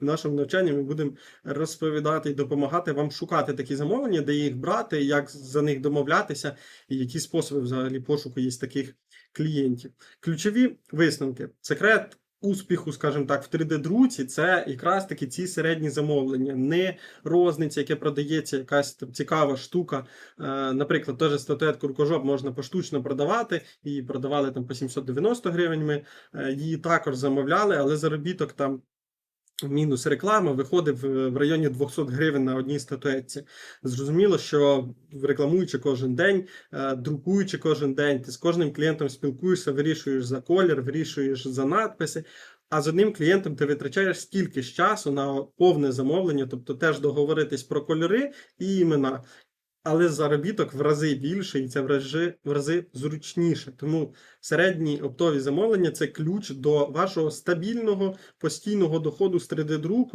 Нашому навчанні ми будемо розповідати і допомагати вам шукати такі замовлення, де їх брати, як за них домовлятися, і які способи взагалі пошуку є таких клієнтів. Ключові висновки. Секрет успіху, скажімо так, в 3D-друці це якраз таки ці середні замовлення, не розниця, яке продається, якась там цікава штука. Е, Наприклад, теж статуетку рукожоп можна поштучно продавати, її продавали там по 790 гривень. Ми е, її також замовляли, але заробіток там. Мінус реклама виходив е, в районі 200 гривень на одній статуетці. Зрозуміло, що рекламуючи кожен день, е, друкуючи кожен день, ти з кожним клієнтом спілкуєшся, вирішуєш за колір, вирішуєш за надписи. А з одним клієнтом ти витрачаєш стільки ж часу на повне замовлення, тобто теж договоритись про кольори і імена. Але заробіток в рази більше, і це в рази, в рази зручніше. Тому середні оптові замовлення це ключ до вашого стабільного постійного доходу з 3D-друку.